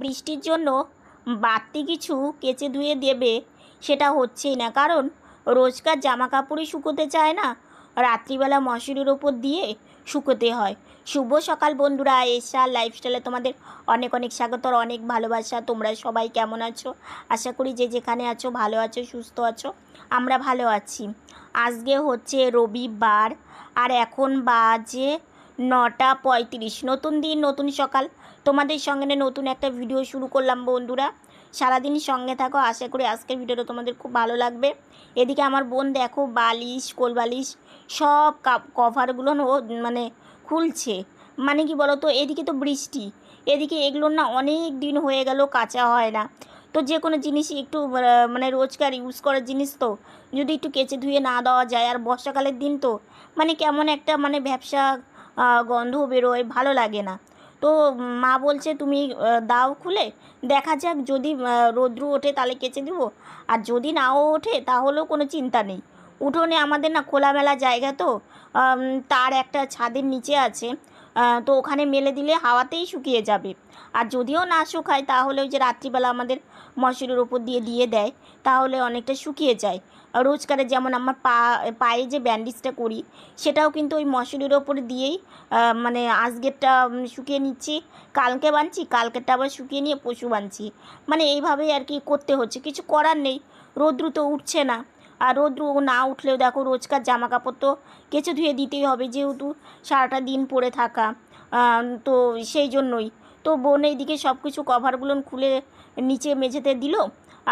বৃষ্টির জন্য বাড়তি কিছু কেচে ধুয়ে দেবে, সেটা হচ্ছেই না। কারণ রোজকার জামা কাপড়ই শুকোতে চায় না। রাত্রিবেলা মশুরির ওপর দিয়ে শুকোতে হয়। শুভ সকাল বন্ধুরা, এসা লাইফস্টাইলে তোমাদের অনেক অনেক স্বাগত আর অনেক ভালোবাসা। তোমরা সবাই কেমন আছো? আশা করি যে যেখানে আছো, ভালো আছো, সুস্থ আছো, আমরা ভালো আছি। আজকে হচ্ছে রবিবার আর এখন বাজে নটা পঁয়ত্রিশ। নতুন দিন, নতুন সকাল। তোমাদের সঙ্গে নতুন একটা ভিডিও শুরু করলাম বন্ধুরা। সারাদিন সঙ্গে থাকো, আশা করি আজকের ভিডিওটা তোমাদের খুব ভালো লাগবে। এদিকে আমার বোন দেখো, বালিশ, কোল বালিশ, সব কভারগুলো মানে খুলছে। মানে কি বলো তো এদিকে তো বৃষ্টি, এদিকে এগুলো না অনেক দিন হয়ে গেল, কাঁচা হয় না। তো যে কোনো জিনিসই একটু মানে রোজকার ইউজ করার জিনিস তো, যদি একটু কেচে ধুয়ে না দেওয়া যায়, আর বর্ষাকালের দিন তো মানে কেমন একটা মানে ব্যবসা গন্ধ বেরোয়, ভালো লাগে না। তো মা বলছে, তুমি দাও খুলে, দেখা যাক যদি রোদ্রু ওঠে তাহলে কেচে দেবো। আর যদি নাও ওঠে তাহলেও কোনো চিন্তা নেই। উঠোনে আমাদের না খোলামেলা জায়গা তো তার একটা ছাদের নিচে আছে। তো ওখানে মেলে দিলে হাওয়াতেই শুকিয়ে যাবে। আর যদিও না শুকায়, তাহলে ওই যে রাত্রিবেলা আমাদের মশুরির ওপর দিয়ে দিয়ে দেয়, তাহলে অনেকটা শুকিয়ে যায়। রোজকারে যেমন আমার পা, পায়ে যে ব্যান্ডেজটা করি, সেটাও কিন্তু ওই মশুরির ওপর দিয়েই মানে আজকেরটা শুকিয়ে নিচ্ছি। কালকে বানছি, কালকেরটা আবার শুকিয়ে নিয়ে পশু বানছি। মানে এইভাবেই আর কি করতে হচ্ছে, কিছু করার নেই। রৌদ্র তো উঠছে না। আর রৌদ্র না উঠলেও দেখো রোজকার জামা কাপড় তো কেচে ধুয়ে দিতেই হবে যেহেতু সারাটা দিন পরে থাকা। তো সেই জন্যই। তো বোন এইদিকে সব কিছু কভারগুলো খুলে নিচে মেঝেতে দিল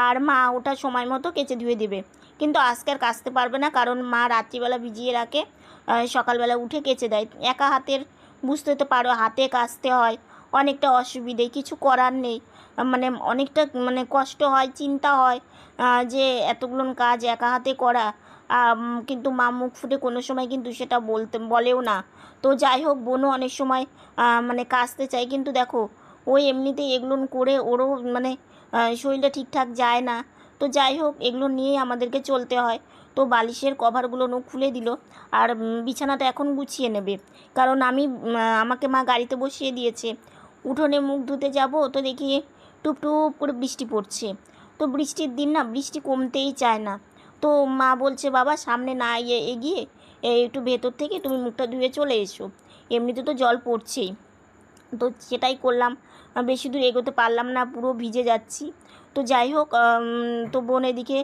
আর মা ওটা সময় মতো কেচে ধুয়ে দেবে। কিন্তু আজকে আর কাচতে পারবে না কারণ মা রাত্রিবেলা ভিজিয়ে রাখে সকালবেলা উঠে কেচে দেয়। একা হাতের বুঝতে তো পারো, হাতে কাচতে হয়, অনেকটা অসুবিধে, কিছু করার নেই। মানে অনেকটা মানে কষ্ট হয়, চিন্তা হয় যে এতগুলো কাজ একা হাতে করা। কিন্তু মা মুখ ফুটে কোনো সময় কিন্তু সেটা বলতে, বলেও না। তো যাই হোক, বোনও অনেক সময় মানে কাচতে চাই কিন্তু দেখো ওই এমনিতেই এগুলো করে ওরও মানে শরীরটা ঠিকঠাক যায় না। তো যাই হোক, এগুলো নিয়েই আমাদেরকে চলতে হয়। তো বালিশের কভারগুলো নো খুলে দিল আর বিছানাটা এখন গুছিয়ে নেবে। কারণ আমি আমাকে মা গাড়িতে বসিয়ে দিয়েছে। উঠোনে মুখ ধুতে যাব, তো দেখি টুপ টুপ করে বৃষ্টি পড়ছে। তো বৃষ্টির দিন না বৃষ্টি কমতেই চায় না। তো মা বলছে, বাবা, সামনে না এগিয়ে একটু ভেতর থেকে তুমি মুখটা ধুয়ে চলে এসো। এমনিতে তো জল পড়ছেই। তো সেটাই করলাম। বেশি দূর এগোতে পারলাম না, পুরো ভিজে যাচ্ছি। তো যাই হোক তো বোন এদিকে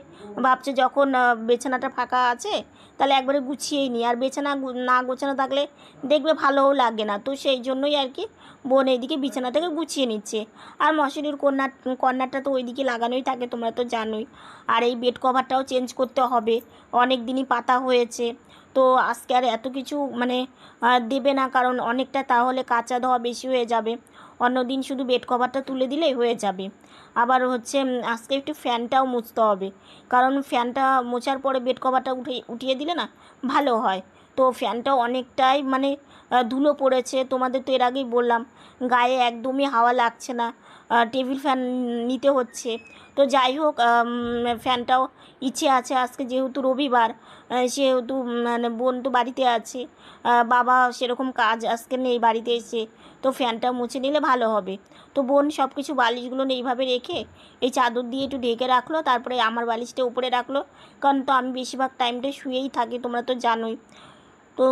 ভাবছে যখন বিছানাটা ফাঁকা আছে, তাহলে একবারে গুছিয়েই নিই আর বেছানা না গোছানো থাকলে দেখবে ভালোও লাগে না। তো সেই জন্যই আর কি বোন এইদিকে বিছানাটাকে গুছিয়ে নিচ্ছে। আর মশারির কর্নার কর্নারটা তো ওইদিকে লাগানোই থাকে, তোমরা তো জানোই। আর এই বেড কভারটাও চেঞ্জ করতে হবে। অনেক দিনই পাতা হয়েছে। তো আজকে আর এত কিছু মানে দেবে না। কারণ অনেকটা তাহলে কাঁচা ধোয়া বেশি হয়ে যাবে। অন্যদিন শুধু বেড কভারটা তুলে দিলেই হয়ে যাবে। আবার হচ্ছে আজকে একটু ফ্যানটাও মুছতে হবে। কারণ ফ্যানটা মোছার পরে বেড কভারটা উঠে, উঠিয়ে দিলে না ভালো হয়। তো ফ্যানটা অনেকটাই মানে ধুলো পড়েছে। তোমাদের তো এর আগেই বললাম, গায়ে একদমই হাওয়া লাগছে না। টেবিল ফ্যান নিতে হচ্ছে। তো যাই হোক ফ্যানটাও ইচ্ছে আছে আজকে যেহেতু রবিবার সেহেতু মানে বোন তো বাড়িতে আছে বাবা সেরকম কাজ আজকে নেই বাড়িতে এসে, তো ফ্যানটা মুছে নিলে ভালো হবে। তো বোন সব কিছু বালিশগুলো এইভাবে রেখে এই চাদর দিয়ে একটু ঢেকে রাখল, তারপরে আমার বালিশটা উপরে রাখল, কারণ তো আমি বেশিরভাগ টাইমটা শুয়েই থাকি, তোমরা তো জানোই। তো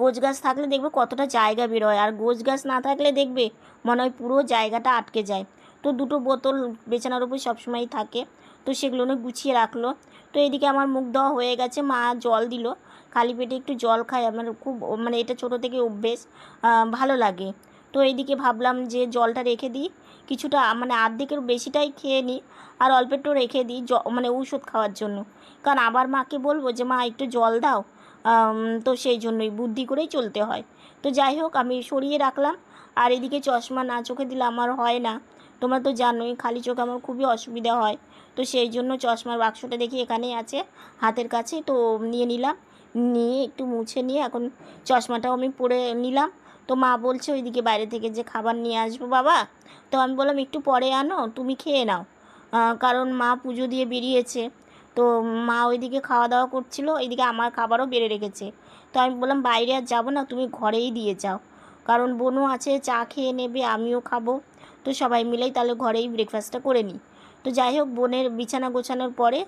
গোছ গাছ থাকলে দেখবে কতটা জায়গা বেরোয়, আর গোছ গাছ না থাকলে দেখবে মনে হয় পুরো জায়গাটা আটকে যায়। তো দুটো বোতল বেছানার উপর সবসময়ই থাকে। তো সেগুলো গুছিয়ে রাখল। তো এদিকে আমার মুখ দেওয়া হয়ে গেছে, মা জল দিল। খালি পেটে একটু জল খাই, আমার খুব মানে এটা ছোটো থেকে অভ্যেস ভালো লাগে। তো এইদিকে ভাবলাম যে জলটা রেখে দিই। কিছুটা মানে আর্ধেকের বেশিটাই খেয়ে নিই আর অল্প একটু রেখে দিই জ মানে ঔষধ খাওয়ার জন্য। কারণ আবার মাকে বলব যে, মা, একটু জল দাও। তো সেই জন্যই বুদ্ধি করেই চলতে হয়। তো যাই হোক, আমি সরিয়ে রাখলাম। আর এদিকে চশমা না চোখে দিলে আমার হয় না। তোমরা তো জানোই, খালি চোখে আমার খুবই অসুবিধা হয়। তো সেই জন্য চশমার বাক্সটা দেখি এখানেই আছে, হাতের কাছে। তো নিয়ে নিলাম, নিয়ে একটু মুছে নিয়ে এখন চশমাটাও আমি পরে নিলাম। তো মা বলছে, ওইদিকে বাইরে থেকে যে খাবার নিয়ে আসব বাবা। তো আমি বললাম, একটু পরে আনো, তুমি খেয়ে নাও। কারণ মা পুজো দিয়ে বেরিয়েছে। তো মা ওইদিকে খাওয়া দাওয়া করছিল এইদিকে আমার খাবারও বেড়ে রেখেছে। তো আমি বললাম, বাইরে আর যাব না, তুমি ঘরেই দিয়ে যাও। কারণ বোনও আছে, চা খেয়ে নেবে, আমিও খাব। তো সবাই মিলেই তাহলে ঘরেই ব্রেকফাস্টটা করে নিই। তো যাই হোক, বোনের বিছানা গোছানোর পরে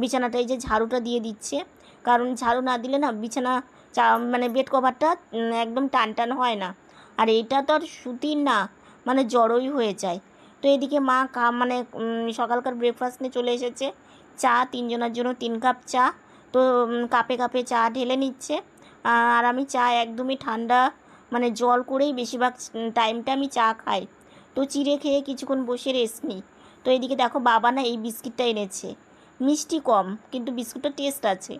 বিছানাটা এই যে ঝাড়ুটা দিয়ে দিচ্ছে। কারণ ঝাড়ু না দিলে না বিছানা চা মানে বেড কভারটা একদম টান টান হয় না। আর এটা তো আর সুতির না মানে জড়োই হয়ে যায়। তো এদিকে মা কা মানে সকালকার ব্রেকফাস্ট নিয়ে চলে এসেছে। চা, তিনজনের জন্য তিন কাপ চা। তো কাপে কাপে চা ঢেলে নিচ্ছে। আর আমি চা একদমই ঠান্ডা মানে জল করেই বেশিরভাগ টাইমটা আমি চা খাই। তো চিড়ে খেয়ে কিছুক্ষণ বসে রেস্ট নিই। তো এদিকে দেখো বাবা না এই বিস্কিটটা এনেছে। মিষ্টি কম, কিন্তু বিস্কুটটা টেস্ট আছে।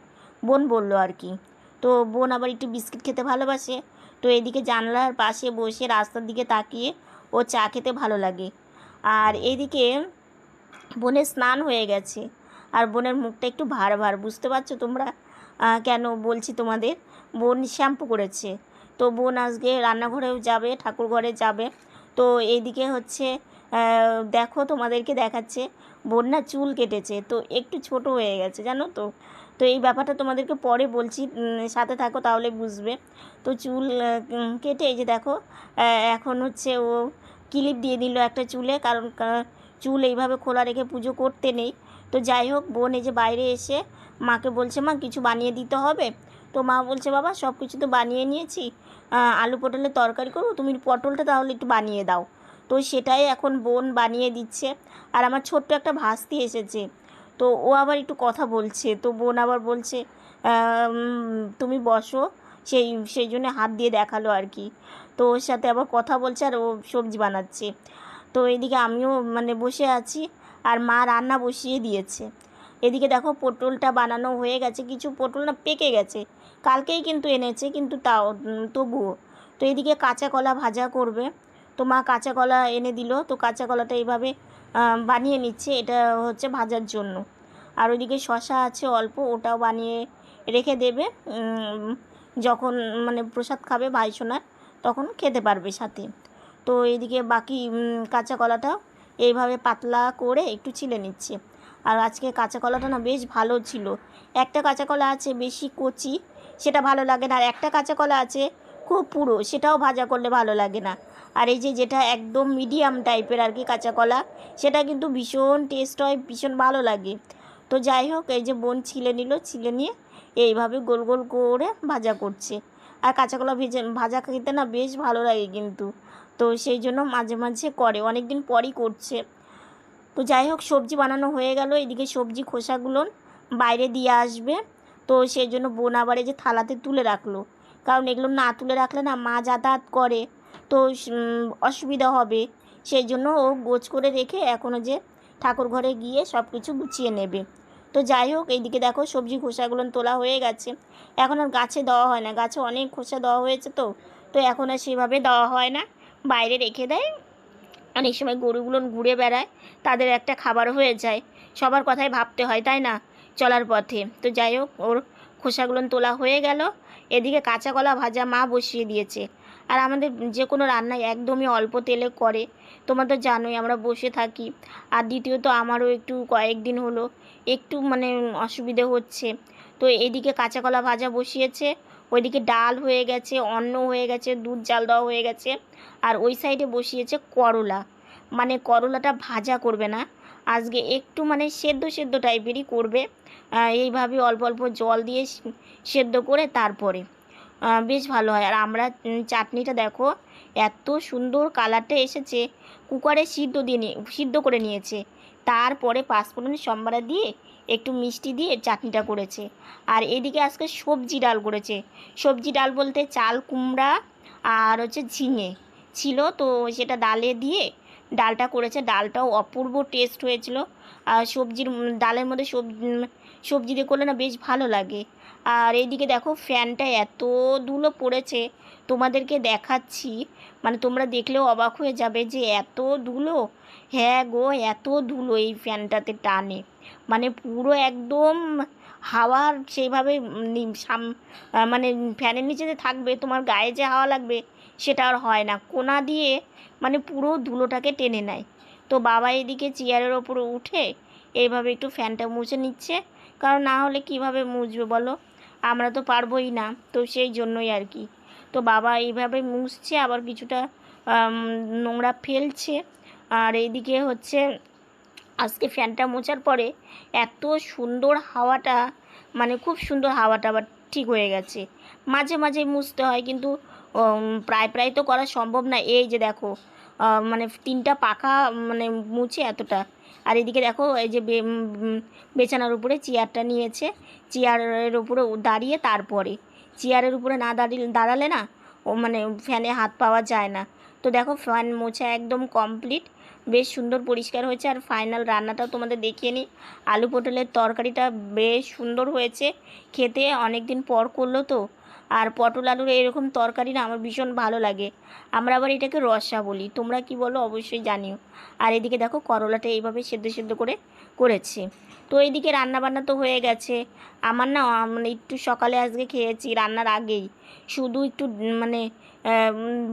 বোন বলল আর কি। তো বোন আবার একটু বিস্কিট খেতে ভালোবাসে। তো এদিকে জানলার পাশে বসে রাস্তার দিকে তাকিয়ে ও চা খেতে ভালো লাগে। আর এদিকে বোনের স্নান হয়ে গেছে। আর বোনের মুখটা একটু ভার ভার, বুঝতে পারছ তোমরা? কেন বলছি তোমাদের? বোন শ্যাম্পু করেছে। তো বোন আজকে রান্নাঘরেও যাবে, ঠাকুর ঘরে যাবে। তো এইদিকে হচ্ছে দেখো তোমাদেরকে দেখাচ্ছে বোন না চুল কেটেছে, তো একটু ছোট হয়ে গেছে, জানো তো। তো এই ব্যাপারটা তোমাদেরকে পরে বলছি সাথে থাকো তাহলে বুঝবে। তো চুল কেটে এই যে দেখো এখন হচ্ছে ও ক্লিপ দিয়ে দিল একটা চুলে, কারণ চুল এইভাবে খোলা রেখে পুজো করতে নেই। তো যাই হোক, বোন এই যে বাইরে এসে মাকে বলছে, মা, কিছু বানিয়ে দিতে হবে? তো মা বলছে, বাবা সব কিছু তো বানিয়ে নিয়েছি। আলু পটলের তরকারি করব। তুমি পটলটা তাহলে একটু বানিয়ে দাও। তো সেটাই এখন বোন বানিয়ে দিচ্ছে। আর আমার ছোট্ট একটা ভাস্তি এসেছে। তো ও আবার একটু কথা বলছে। তো বোন আবার বলছে তুমি বসো। সেই সেই জন্য হাত দিয়ে দেখাল আর কি। তো ওর সাথে আবার কথা বলছে আর ও সবজি বানাচ্ছে। তো এদিকে আমিও মানে বসে আছি। আর মা রান্না বসিয়ে দিয়েছে। এদিকে দেখো পটলটা বানানো হয়ে গেছে। কিছু পটল না পেকে গেছে। কালকেই কিন্তু এনেছে, কিন্তু তাও তবুও তো এদিকে কাঁচা কলা ভাজা করবে। তো মা কাঁচা কলা এনে দিল। তো কাঁচা কলাটা এইভাবে বানিয়ে নিচ্ছে। এটা হচ্ছে ভাজার জন্য। আর ওইদিকে শশা আছে অল্প, ওটাও বানিয়ে রেখে দেবে। যখন মানে প্রসাদ খাবে ভাইসোনার তখন খেতে পারবে সাথে। তো এইদিকে বাকি কাঁচা কলাটাও এইভাবে পাতলা করে একটু ছিলে নিচ্ছে। আর আজকে কাঁচা কলাটা না বেশ ভালো ছিল। একটা কাঁচা কলা আছে বেশি কচি সেটা ভালো লাগে না। আর একটা কাঁচা কলা আছে, খুব পুরো, সেটাও ভাজা করলে ভালো লাগে না। আর এই যে যেটা একদম মিডিয়াম টাইপের আর কি কাঁচা কলা সেটা কিন্তু ভীষণ টেস্ট হয়, ভীষণ ভালো লাগে। তো যাই হোক, এই যে বোন ছিলে নিল, ছিলে নিয়ে এইভাবে গোল গোল করে ভাজা করছে। আর কাঁচা কলা ভেজে, ভাজা খেতে না বেশ ভালো লাগে কিন্তু। তো সেই জন্য মাঝে মাঝে করে অনেক দিন পরই করছে। তো যাই হোক, সবজি বানানো হয়ে গেল। এদিকে সবজি খোসাগুলো বাইরে দিয়ে আসবে। তো সেই জন্য বোন আবার এই যে থালাতে তুলে রাখল। কারণ এগুলো না তুলে রাখলে না মা যাতায়াত করে। তো অসুবিধা হবে। সেই জন্য ও গোছ করে রেখে এখনও যে ঠাকুর ঘরে গিয়ে সব কিছু গুছিয়ে নেবে। তো যাই হোক, এইদিকে দেখো সবজি খোসাগুলো তোলা হয়ে গেছে। এখন আর গাছে দেওয়া হয় না। গাছে অনেক খোসা দেওয়া হয়েছে তো। তো এখন আর সেভাবে দেওয়া হয় না। বাইরে রেখে দেয়। অনেক সময় গরুগুলো ঘুরে বেড়ায়। তাদের একটা খাবার হয়ে যায়। সবার কথাই ভাবতে হয়, তাই না? চলার পথে। তো যাই হোক, ওর খোসাগুলো তোলা হয়ে গেল। এদিকে কাঁচা কলা ভাজা মা বসিয়ে দিয়েছে। আর আমাদের যে কোনো রান্নায় একদমই অল্প তেলে করে। তোমরা তো জানোই আমরা বসে থাকি। আর দ্বিতীয়ত আমারও একটু কয়েকদিন হলো একটু মানে অসুবিধে হচ্ছে। তো এদিকে কাঁচা কলা ভাজা বসিয়েছে। ওইদিকে ডাল হয়ে গেছে, অন্ন হয়ে গেছে, দুধ জাল দেওয়া হয়ে গেছে। আর ওই সাইডে বসিয়েছে করলা। মানে করলাটা ভাজা করবে না। আজকে একটু মানে সেদ্ধ সেদ্ধ টাইপেরই করবে। এইভাবে অল্প অল্প জল দিয়ে সেদ্ধ করে তারপরে বেশ ভালো হয়। আর আমরা চাটনিটা দেখো, এত সুন্দর কালারটা এসেছে। কুকারে সিদ্ধ দিয়ে নিয়ে সিদ্ধ করে নিয়েছে। তারপরে পাঁচফোড়ন সম্বারা দিয়ে একটু মিষ্টি দিয়ে চাটনিটা করেছে। আর এদিকে আজকে সবজি ডাল করেছে। সবজি ডাল বলতে চাল, কুমড়া আর হচ্ছে ঝিঙে ছিল। তো সেটা ডালে দিয়ে ডালটা করেছে। ডালটাও অপূর্ব টেস্ট হয়েছিল। আর সবজির ডালের মধ্যে সবজি সবজি দিয়ে করলে না বেশ ভালো লাগে। আর এইদিকে দেখো ফ্যানটা এত ধুলো পড়েছে, তোমাদেরকে দেখাচ্ছি। মানে তোমরা দেখলেও অবাক হয়ে যাবে যে এত ধুলো। হ্যাঁ গো, এত ধুলো এই ফ্যানটাতে টানে। মানে পুরো একদম হাওয়ার সেইভাবে সাম- মানে ফ্যানের নিচে যে থাকবে, তোমার গায়ে যে হাওয়া লাগবে সেটা আর হয় না। কোনা দিয়ে মানে পুরো ধুলোটাকে টেনে নেয়। তো বাবা এদিকে চেয়ারের ওপরে উঠে এইভাবে একটু ফ্যানটা মুছে নিচ্ছে। কারণ না হলে কীভাবে মুছবে বলো? আমরা তো পারবোই না, তো সেই জন্যই আর কি। তো বাবা এইভাবে মুছছে, আবার কিছুটা নোংরা ফেলছে। আর এইদিকে হচ্ছে, আজকে ফ্যানটা মোছার পরে এত সুন্দর হাওয়াটা মানে খুব সুন্দর হাওয়াটা আবার ঠিক হয়ে গেছে। মাঝে মাঝে মুছতে হয়, কিন্তু প্রায় প্রায় তো করা সম্ভব না। এই যে দেখো মানে তিনটা পাখা মানে মুছে এতটা। আর এদিকে দেখো এই যে বে- উম, বেচানার উপরে চেয়ারটা নিয়েছে। চেয়ারের উপরে দাঁড়িয়ে তারপরে। চেয়ারের উপরে না দাঁড়িয়ে দাঁড়ালে না ও মানে ফ্যানে হাত পাওয়া যায় না। তো দেখো ফ্যান মোছা একদম কমপ্লিট। বেশ সুন্দর পরিষ্কার হয়েছে। আর ফাইনাল রান্নাটাও তোমাদের দেখিয়ে নিই। আলু পটলের তরকারিটা বেশ সুন্দর হয়েছে। খেতে অনেক দিন পর করল তো। আর পটল আলুর এরকম তরকারি না আমার ভীষণ ভালো লাগে। আমরা আবার এটাকে রসা বলি। তোমরা কি বলো অবশ্যই জানিও। আর এদিকে দেখো করলাটা এইভাবে সেদ্ধ সেদ্ধ করে করেছি। তো এইদিকে রান্না বান্না তো হয়ে গেছে। আমার না মানে একটু সকালে আজকে খেয়েছি, রান্নার আগেই। শুধু একটু মানে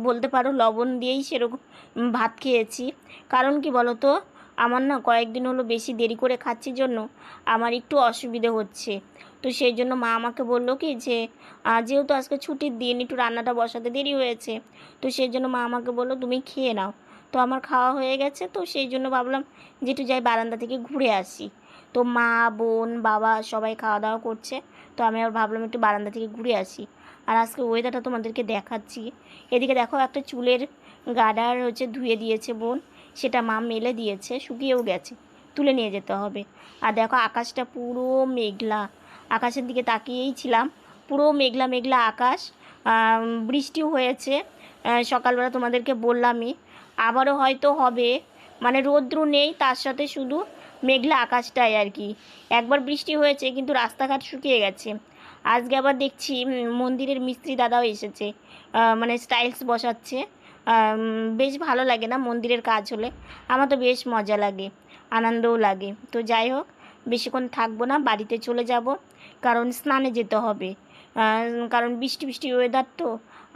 বলতে পারো লবণ দিয়েই সেরকম ভাত খেয়েছি। কারণ কি বলো তো আমার না কয়েকদিন হলো বেশি দেরি করে খাচ্ছি জন্য আমার একটু অসুবিধে হচ্ছে। তো সেই জন্য মা আমাকে বলল কি যে যেহেতু আজকে ছুটির দিন, একটু রান্নাটা বসাতে দেরি হয়েছে, তো সেই জন্য মা আমাকে বলল তুমি খেয়ে নাও। তো আমার খাওয়া হয়ে গেছে, তো সেই জন্য ভাবলাম যে একটু যাই বারান্দা থেকে ঘুরে আসি। তো মা, বোন, বাবা সবাই খাওয়া দাওয়া করছে, তো আমি আবার ভাবলাম একটু বারান্দা থেকে ঘুরে আসি। আর আজকে ওয়েদারটা তোমাদেরকে দেখাচ্ছি। এদিকে দেখো একটা চুলের গাডার হচ্ছে ধুয়ে দিয়েছে বোন, সেটা মা মেলে দিয়েছে, শুকিয়েও গেছে, তুলে নিয়ে যেতে হবে। আর দেখো আকাশটা পুরো মেঘলা আকাশের দিকে তাকিয়েই ছিলাম। পুরো মেঘলা মেঘলা আকাশ বৃষ্টিও হয়েছে। সকালবেলা তোমাদেরকে বললামই। আবারও হয়তো হবে মানে রৌদ্র নেই, তার সাথে শুধু মেঘলা আকাশটাই আর কি। একবার বৃষ্টি হয়েছে, কিন্তু রাস্তাঘাট শুকিয়ে গেছে। আজকে আবার দেখছি মন্দিরের মিস্ত্রি দাদাও এসেছে মানে স্টাইলস বসাচ্ছে। বেশ ভালো লাগে না মন্দিরের কাজ হলে। আমার তো বেশ মজা লাগে, আনন্দও লাগে। তো যাই হোক বেশিক্ষণ থাকব না, বাড়িতে চলে যাব। কারণ স্নানে যেতে হবে। কারণ বৃষ্টি বৃষ্টি ওয়েদার তো,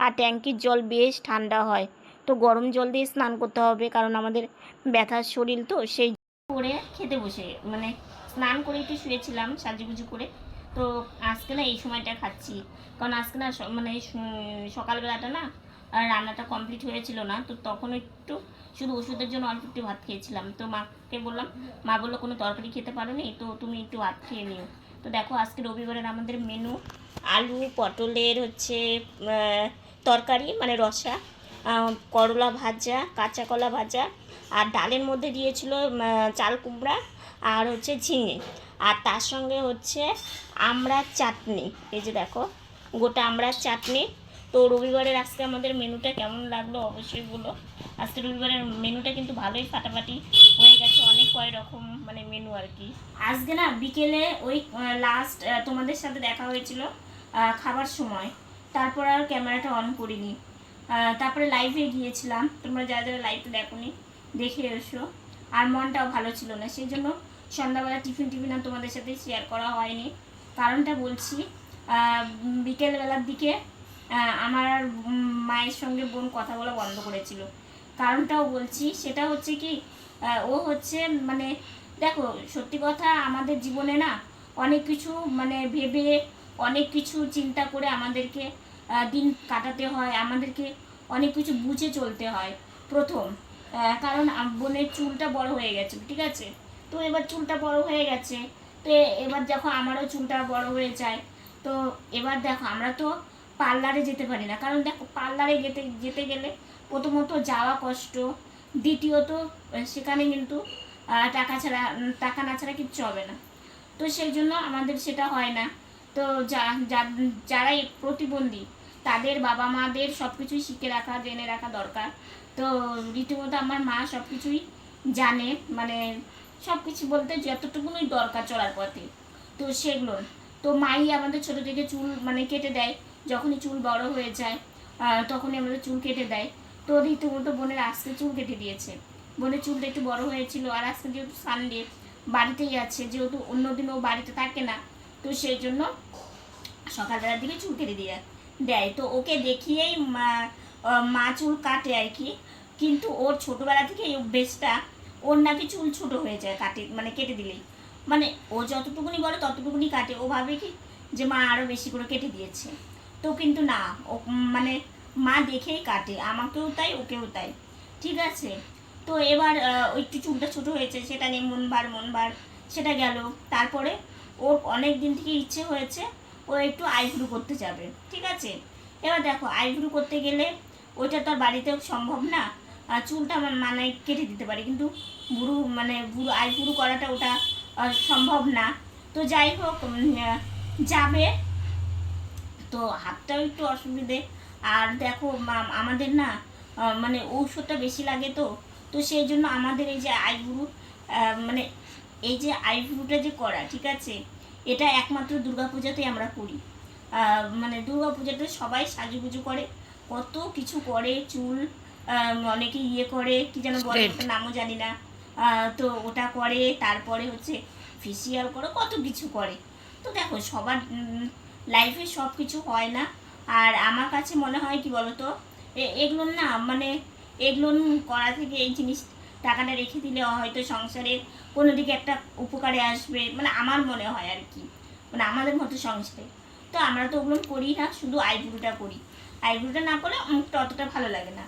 আর ট্যাঙ্কির জল বেশ ঠান্ডা হয়। তো গরম জল দিয়ে স্নান করতে হবে, কারণ আমাদের ব্যথার শরীর তো, সেই করে খেতে বসে। মানে স্নান করে একটু শুয়েছিলাম, সাজুগুজু করে। তো আজকে না এই সময়টা খাচ্ছি। কারণ আজকে না মানে সকালবেলাটা না রান্নাটা কমপ্লিট হয়েছিল না, তো তখন একটু শুধু ওষুধের জন্য অল্প একটু ভাত খেয়েছিলাম। তো মাকে বললাম, মা বলল কোনো তরকারি খেতে পারো নি তো তুমি একটু ভাত খেয়ে নিও। তো দেখো, আজকে রবিবারের আমাদের মেনু আলু, পটলের হচ্ছে তরকারি মানে রসা করলা ভাজা, কাঁচা কলা ভাজা, আর ডালের মধ্যে দিয়েছিল চাল কুমড়া, আর হচ্ছে ঝিঙে। আর তার সঙ্গে হচ্ছে আমড়ার চাটনি। এই যে দেখো, গোটা আমড়ার চাটনি। তো রবিবারের আজকে আমাদের মেনুটা কেমন লাগল অবশ্যই বলো। আজকে রবিবারের মেনুটা কিন্তু ভালোই ফাটাফাটি হয়ে গেছে, অনেক কয় রকম মানে মেনু আর কি। আজকে না বিকেলে ওই লাস্ট তোমাদের সাথে দেখা হয়েছিল খাবার সময়। তারপর আর ক্যামেরাটা অন করিনি। তারপরে লাইভে গিয়েছিলাম, তোমরা যারা যারা লাইভটা দেখোনি, দেখে এসো। আর মনটাও ভালো ছিল না সেই জন্য সন্ধ্যাবেলা টিফিন টিফিন আর তোমাদের সাথে শেয়ার করা হয়নি। কারণটা বলছি বিকেলবেলার দিকে আমার মায়ের সঙ্গে বোন কথা বলা বন্ধ করেছিল। কারণটাও বলছি, সেটা হচ্ছে কি ও হচ্ছে মানে দেখো, সত্যি কথা আমাদের জীবনে না অনেক কিছু মানে ভেবে, অনেক কিছু চিন্তা করে আমাদেরকে দিন কাটাতে হয়, আমাদেরকে অনেক কিছু বুঝে চলতে হয়, প্রথম। কারণ বোনের চুলটা বড় হয়ে গেছে, ঠিক আছে? তো এবার চুলটা বড় হয়ে গেছে, তো এবার দেখো আমারও চুলটা বড় হয়ে যায়, তো এবার দেখো আমরা তো পার্লারে যেতে পারি না। কারণ দেখো, পার্লারে যেতে যেতে গেলে প্রথমত যাওয়া কষ্ট, দ্বিতীয়ত সেখানে কিন্তু টাকা ছাড়া টাকা না ছাড়া কিচ্ছু হবে না। তো সেই জন্য আমাদের সেটা হয় না। তো যা- যারা প্রতিবন্ধী, তাদের বাবা মাদের সব কিছুই শিখে রাখা, জেনে রাখা দরকার। তো রীতিমতো আমার মা সব কিছুই জানে মানে সব কিছু বলতে যতটুকুনই দরকার চলার পথে। তো সেগুলো তো মাই আমাদের ছোট থেকে চুল মানে কেটে দেয়, যখনই চুল বড় হয়ে যায় তখনই আমাদের চুল কেটে দেয়। তো রীতিমতো বোনের আজকে চুল কেটে দিয়েছে। বোনের চুলটা একটু বড় হয়েছিল আর আজকে যেহেতু সানডে বাড়িতেই আছে, যেহেতু অন্যদিন ও বাড়িতে থাকে না, তো সেই জন্য সকালবেলার দিকে চুল কেটে দিয়ে দেয়। তো ওকে দেখিয়েই মা মা চুল কাটে আর কি। কিন্তু ওর ছোটোবেলা থেকে এই অভ্যেসটা, ওর নাকি চুল ছোট হয়ে যায় কাটে মানে কেটে দিলেই। মানে ও যতটুকুনি বলে ততটুকুনি কাটে। ও ভাবে কি যে মা আরও বেশি করে কেটে দিয়েছে। তো কিন্তু না, ও মানে মা দেখেই কাটে। আমাকেও তাই, ওকেও তাই। ঠিক আছে? তো এবার ওই একটু চুলটা ছোটো হয়েছে, সেটা নিয়ে মনবার মনবার, সেটা গেল। তারপরে ওর অনেক দিন থেকে ইচ্ছে হয়েছে, ও একটু আইব্রু করতে যাবে। ঠিক আছে? এবার দেখো, আইব্রু করতে গেলে ওইটা তো আর বাড়িতে সম্ভব না। চুলটা মানে কেটে দিতে পারে। কিন্তু বুড়ো মানে বুড়ো, আইব্রু করাটা ওটা সম্ভব না। তো যাই হোক যাবে। তো হাতটাও একটু অসুবিধে। আর দেখো আমাদের না মানে ঔষধটা বেশি লাগে তো। তো সেই জন্য আমাদের এই যে আইব্রু মানে এই যে আইব্রুটা যে করা ঠিক আছে? এটা একমাত্র দুর্গাপূজাতেই আমরা করি। মানে দুর্গাপূজাতে সবাই সাজুগুজু করে। কত কিছু করে চুল অনেকে ইয়ে করে কি যেন বলে নামও জানি না। তো ওটা করে, তারপরে হচ্ছে ফেসিয়াল করে, কত কিছু করে। তো দেখো, সবার লাইফে সব কিছু হয় না। আর আমার কাছে মনে হয় কি বলতো এগুলো না মানে এগুলো করা থেকে এই জিনিস, টাকাটা রেখে দিলে হয়তো সংসারে কোনো দিকে একটা উপকারে আসবে মানে আমার মনে হয় আর কি। মানে আমাদের মতো সংসারে। তো আমরা তো ওগুলো করি না, শুধু আইব্রুটা করি। আইব্রুটা না করলে মুখটা অতটা ভালো লাগে না।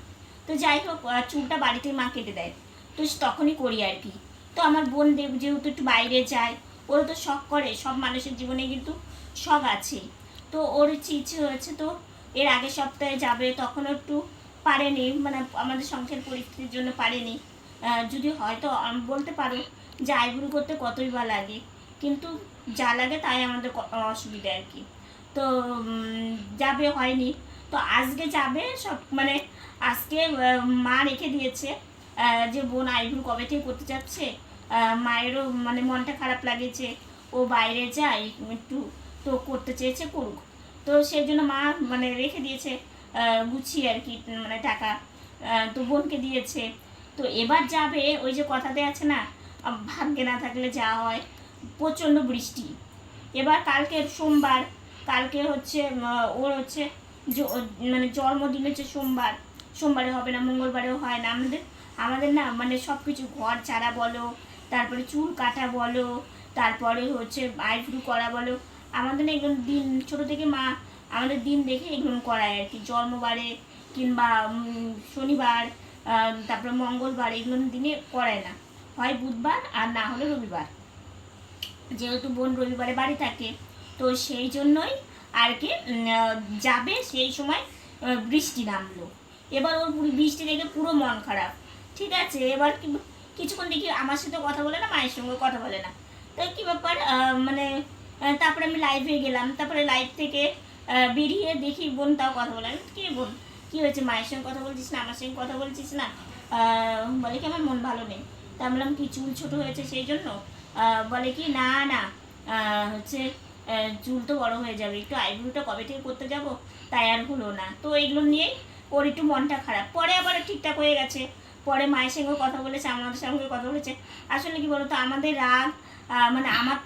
তো যাই হোক চুলটা বাড়িতে মা কেটে দেয়। তো তখনই করি আর কি। তো আমার বোন দেব যেহেতু একটু বাইরে যায় ওরা তো শখ করে, সব মানুষের জীবনে কিন্তু শখ আছে। তো ওর ইচ্ছে ইচ্ছে হয়েছে তো, এর আগের সপ্তাহে যাবে, তখন একটু পারেনি মানে আমাদের সংসার পরিস্থিতির জন্য পারেনি। যদি হয়তো বলতে পারো যে আইব্রু করতে কতই বা লাগে। কিন্তু যা লাগে তাই আমাদের অসুবিধা আর কি। তো যাবে হয়নি। তো আজকে যাবে সব মানে আজকে মা রেখে দিয়েছে। যে বোন আইব্রু কবে থেকে করতে আহ, মায়েরও মানে মনটা খারাপ লাগেছে ও বাইরে যায় একটু তো করতে চেয়েছে করুক। তো সেই জন্য মা মানে রেখে দিয়েছে গুছিয়ে আর কি মানে টাকা তো বোনকে দিয়েছে। তো এবার যাবে ওই যে কথাতে আছে না ভাগ্যে না থাকলে যা হয় প্রচণ্ড বৃষ্টি। এবার কালকে সোমবার কালকে হচ্ছে ওর হচ্ছে মানে জন্মদিন হচ্ছে সোমবার সোমবারে হবে না মঙ্গলবারেও হয় না আমাদের। আমাদের না মানে সব কিছু ঘর ছাড়া বলো, তারপরে চুল কাটা বলো, তারপরে হচ্ছে আইব্রু করা বলো। আমাদের না এগুলো দিন, ছোটো থেকে মা আমাদের দিন দেখে এগুলো করায় আর কি। জন্মবারে কিংবা শনিবার তারপরে মঙ্গলবার এগুলো দিনে করায় না। হয় বুধবার আর না হলে রবিবার। যেহেতু বোন রবিবারে বাড়ি থাকে, তো সেই জন্যই আর কি যাবে সেই সময় বৃষ্টি নামলো। এবার ওর বৃষ্টি দেখে পুরো মন খারাপ। ঠিক আছে, এবার কিছুক্ষণ দেখি আমার সাথে কথা বলে না, মায়ের সঙ্গে কথা বলে না। তো কি ব্যাপার মানে তারপরে আমি লাইভে গেলাম, তারপরে লাইভ থেকে বেরিয়ে দেখি বোন তাও কথা বলে কি বোন, কি হয়েছে? মায়ের সঙ্গে কথা বলছিস না, আমার সঙ্গে কথা বলছিস না? বলে কি আমার মন ভালো নেই? তা বললাম কি, চুল ছোট হয়েছে সেই জন্য? বলে কি, না না হচ্ছে চুল তো বড় হয়ে যাবে, একটু আইব্রুটা কবে থেকে করতে যাব? তাই আর হলো না। তো এগুলো নিয়েই ওর একটু মনটা খারাপ। পরে আবার ঠিকঠাক হয়ে গেছে। পরে মায়ের সঙ্গেও কথা বলেছে, আমাদের সঙ্গে কথা বলেছে আসলে কি বলতো, আমাদের রাগ মানে আমার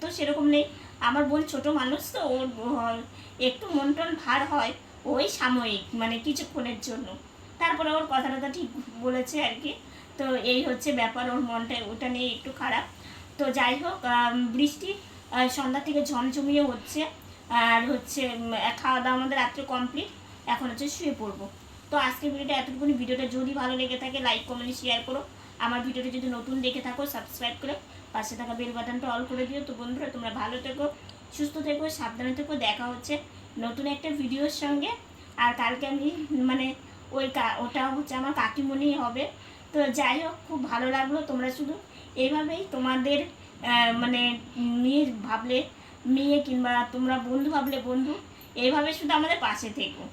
তো সেরকম নেই। আমার বোন ছোট মানুষ, তো ওর একটু মন টন ভার হয় ওই সাময়িক মানে কিছুক্ষণের জন্য। তারপরে ওর কথা টথা ঠিক বলেছে আর কি। তো এই হচ্ছে ব্যাপার, ওর মনটা ওটা নিয়ে একটু খারাপ। তো যাই হোক বৃষ্টি সন্ধ্যা থেকে ঝমঝমিয়ে হচ্ছে। আর হচ্ছে খাওয়া দাওয়া আমাদের রাত্রে কমপ্লিট এখন হচ্ছে শুয়ে পড়ব। তো আজকের ভিডিওটা এতটুকুনি। ভিডিওটা যদি ভালো লেগে থাকে লাইক কমেন্ট শেয়ার করো। আমার ভিডিওটা যদি নতুন দেখে থাকো সাবস্ক্রাইব করে পাশে থাকা বেল বাটনটা অল করে দিও। তো বন্ধুরা, তোমরা ভালো থেকো, সুস্থ থেকো, সাবধানে থেকো। দেখা হচ্ছে নতুন একটা ভিডিওর সঙ্গে। আর কালকে আমি মানে ওই ওটা হচ্ছে আমার কাকিমণি হবে। তো যাই হোক, খুব ভালো লাগল তোমরা শুধু। এইভাবেই তোমাদের মানে মেয়ে ভাবলে, মেয়ে কিংবা তোমরা বন্ধু ভাবলে বন্ধু, এইভাবে শুধু আমাদের পাশে থেকো।